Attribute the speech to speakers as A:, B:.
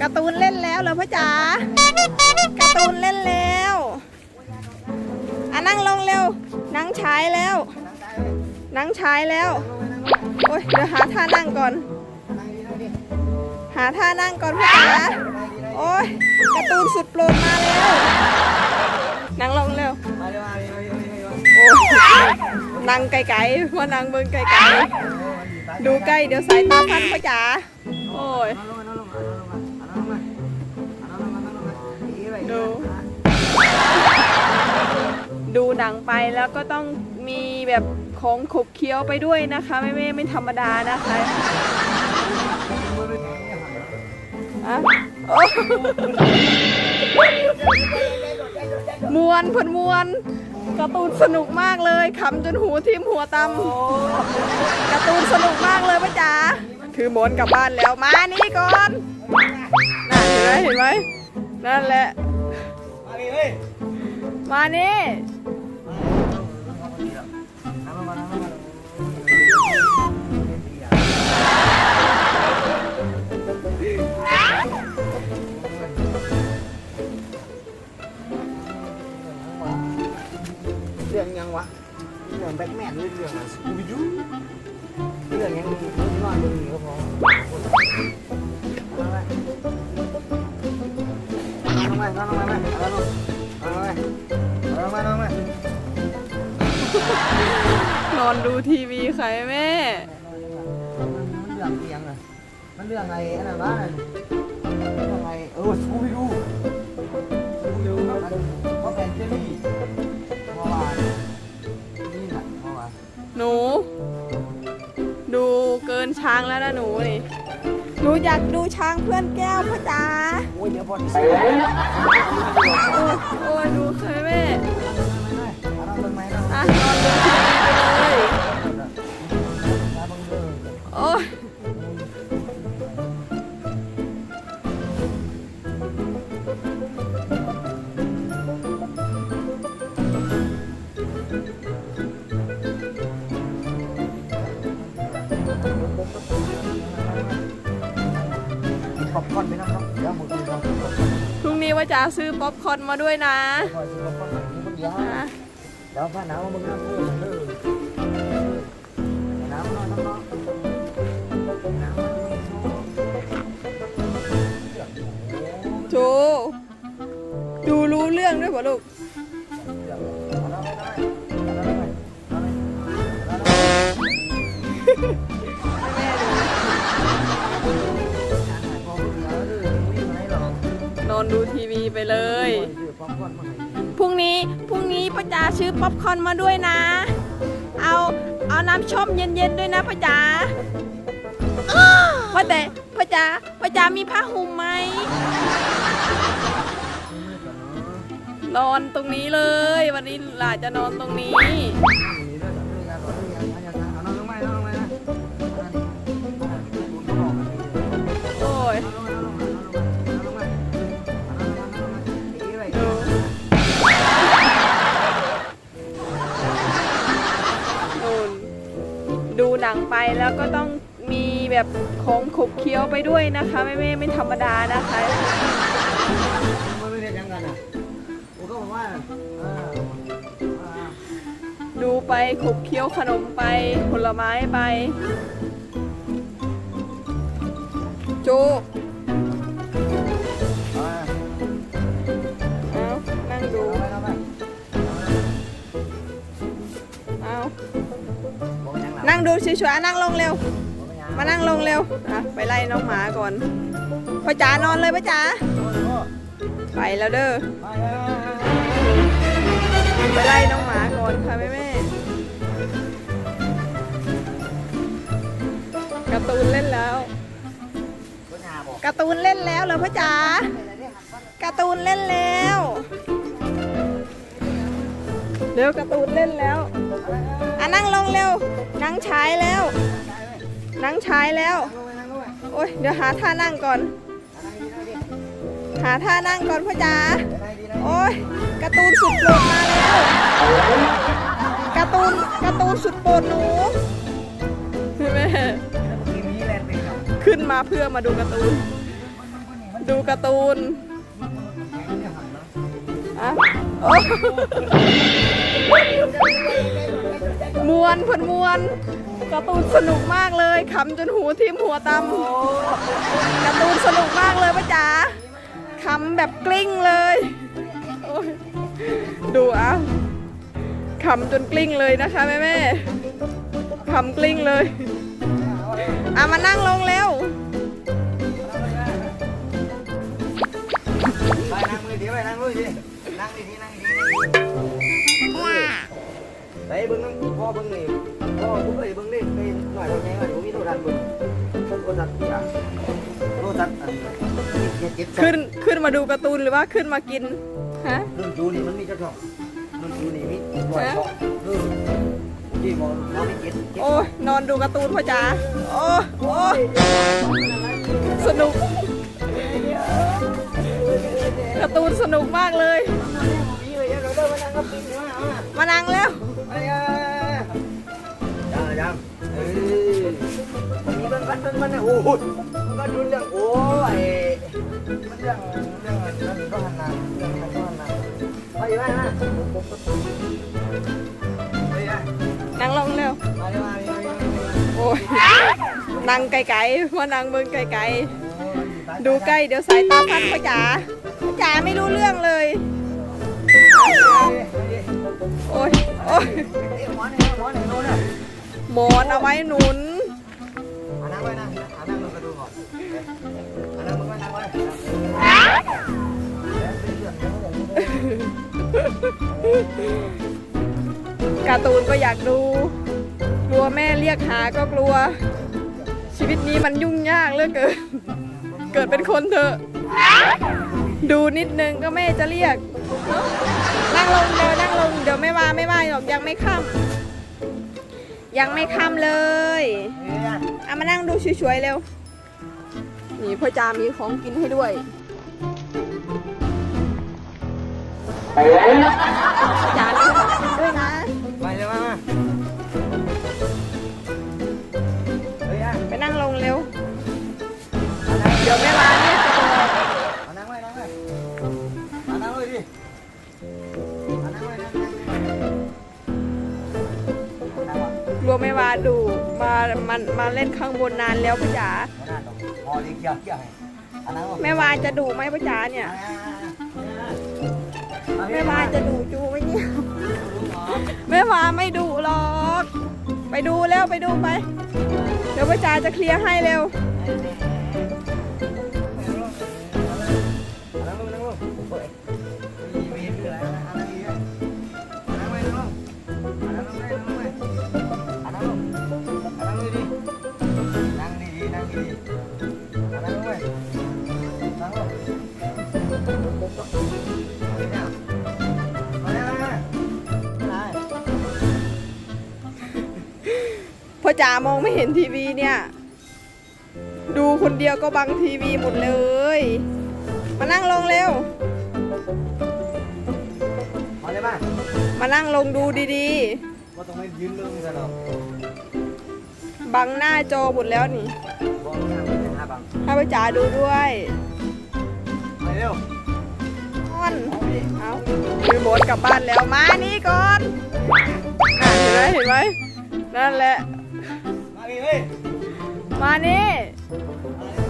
A: การ์ตูนเล่นแล้วเหรอพ่อจ๋าการ์ตูนเล่นแล้วอะนั่งลงเร็วนั่งฉายแล้วนั่งฉายแล้วโอ้ยเดี๋ยวหาท่านั่งก่อน หาท่านั่งก่อนพ่อจ๋าโอ้ยการ์ตูนสุดโปรดมาแล้วนั่งลงเร็วโอ้ยนั่งไกลๆว่านั่งเบิ่งไกลๆดูใกล้เดี๋ยวสายตาพันพ่อจ๋าโอ้ย ดู ดูหนังไปแล้วก็ต้องมีแบบของขบเคี้ยวไปด้วยนะคะไม่ไม่ไม่ธรรมดานะคะอะโอ้มวนเพนมวนการ์ตูนสนุกมากเลยขำจนหูทิ่มหัวตำการ์ตูนสนุกมากเลยป้าจ๋าถือหมอนกลับบ้านแล้วมานี่ก่อนน่ะเห็นไหมเห็นไหมนั่นแหละ มานี่
B: เรื่องยังวะเอนดู
A: ทีวีใครแม่
B: มันเรื่องเอียงอะมันเรื่องไงอันนั้นวะเรื่องไงเออสกูบิดูสกูบิดูเพราะแฟนเจลี่เมื่อวานนี่แหละเมื่อวาน
A: หนู ดูเกินช้างแล้วนะหนูนี่หนูอยากดูช้างเพื่อนแก้วพ่อจ๋า
B: โอ้ยเดี๋ยวพอดีเสีย
A: โอ้ยโอ้ยดูใครแม่ ว่าจะซื้อป๊อปคอร์นมาด้วยนะ
B: ขอซื้อขอบคุณไปเดี๋ยว
A: อะ
B: เดี๋ยวผ้าหนาวมึงน้ำเพิ่มเด้อน้ำนอนน้ำนอนน้ำนไม่ชอบ
A: โจดูรู้เรื่องด้วยป่ะลูก
B: เอาแล้วไม่ได้เอาแล้วเอาแล้ว ไป
A: เลย พรุ่งนี้พรุ่งนี้ป้าจ๋าซื้อป๊อปคอร์นมาด้วยนะ เอาเอาน้ำชมเย็นๆด้วยนะป้าจ๋าว่าแต่ป้าจ๋าป้าจ๋ามีผ้าห่มไหมนอนตรงนี้เลย วันนี้หลานจะนอนตรงนี้โอ้ยางไปแล้วก็ต้องมีแบบของขบเคี้ยวไปด้วยนะคะไม่ไม่ไม่ธรรมดานะคะดูไปขบเคี้ยวขนมไปผลไม้ไป โจเดูเฉยๆอะนั่งลงเร็ว มานั่งลงเร็วอะไปไล่น้องหมาก่อนพ่อจ๋านอนเลยพ่อจ๋าไปแล้วเด้อไปไล่น้องหมาก่อนค่ะแม่แม่การ์ตูนเล่นแล้วการ์ตูนเล่นแล้วเหรอพ่อจ๋าการ์ตูนเล่นแล้วเร็วการ์ตูนเล่นแล้ว อะนั่งลงเร็ว นั่งฉายแล้ว นั่งฉายแล้ว โอ้ยเดี๋ยวหาท่านั่งก่อน หาท่านั่งก่อนพ่อจ๋า โอ้ยการ์ตูนสุดโปรดมาแล้วการ์ตูนการ์ตูนสุดโปรดหนูแม่ขึ้นมาเพื่อมาดูการ์ตูน ดูการ์ตูนอะโอ้ มวนเพิ่นมวนการ์ตูนสนุกมากเลยขำจนหูทิ่มหัวตำการ์ตูนสนุกมากเลยป้าจ๋าขำแบบกลิ้งเลยดูอะขำจนกลิ้งเลยนะคะแม่แม่ขำกลิ้งเลยอะมานั่งลงเร็ว
B: ไปนั่งมือดีไปนั่งมือดีนั่งดีนั่งดีนั่งดี ไปเบิ้งน้ำพ่อเบิ้งนี่พ่อทุกไปเบิ้งนี่ไปหน่อยเราแย่หน่อยผมมีโทรทัศน์เบิ้งโทรทัศน์ที่อะโทรทัศน์อันเจ็ดเจ็ดสอง
A: ขึ้นขึ้นมาดูการ์ตูนหรือว่าขึ้นมากินฮะ
B: รุ่นจูนี่มันมีเจ้าช่องรุ่นจูนี่มีร้อยช่องเออที่บอกเราไม่เจ็ดเจ็ด
A: โอ้ยนอนดูการ์ตูนพ่อจ๋าโอ้ยโอ้ยสนุกการ์ตูนสนุกมากเลย
B: มันเบิ้งมันนะโอ้ยมันก็ดูเรื่องโอ้ยมันเรื่องเรื่องนั้นก็หันนาเรื่องนั้นก็หันหน้าไปไปนะไปอะ
A: นั่งลงเร็ว
B: มาดิมาดิมาดิมาดิ
A: โอ้ยนั่งไกลๆมานั่งเบิ่งไกลๆดูใกล้เดี๋ยวสายตาพันพ่อจ๋าพ่อจ๋าไม่รู้เรื่องเลย โอ้ยโอ้ยหมอนเอาไว้หนุน การ์ตูนก็อยากดู กลัวแม่เรียกหาก็กลัว ชีวิตนี้มันยุ่งยากเหลือเกิน เกิดเป็นคนเถอะ ดูนิดนึงก็แม่จะเรียก นั่งลงเดี๋ยวนั่งลงเดี๋ยวไม่ว่าไม่ว่าหรอกยังไม่ค่ำยังไม่ค่ำเลยเอามานั่งดูสวยๆเร็วนี่พ่อจามีของกินให้ด้วย ไปเลยจ๋าด้วยนะ ไป
B: เลยมาเฮ้ยอะ
A: ไปนั่งลงเร็ว เดี๋ยวแม่ร้าเนี่ยมานั่งเลยนั่งเลยมานั่งเล
B: ยดิมานั่งเลย
A: วะกแม่วาดูมามันมาเล่นข้างบนนานแล้วพ่อจ๋า
B: มาลงเกี่ยวเกี่ยว
A: แม่วาจะดูไหมพ่อจ๋าเนี่ย แม่วาจะดูจูไหมเนี่ยแม่วาไม่ดูหรอก ไปดูแล้วไปดูไป เดี๋ยวพ่อจ๋าจะเคลียร์ให้เร็ว พ่อจ๋ามองไม่เห็นทีวีเนี่ย ดูคนเดียวก็บังทีวีหมดเลย มานั่งลงเร็ว
B: มาเลยมา
A: มานั่งลงดูดี
B: ว่าต้องไม่ยืนเรื่องกันหรอก
A: ๆ บังหน้าจอหมดแล้วนี่
B: บอกหน้ามันจะหาบัง
A: ให้พ่อจ๋าดูด้วย
B: มาเร็ว
A: อ้อน
B: เอาดิ
A: เอาคือโบนกลับบ้านแล้วมานี่ก่อนอะเห็นไหมเห็นไหมนั่นแหละ
B: มาเนี่ย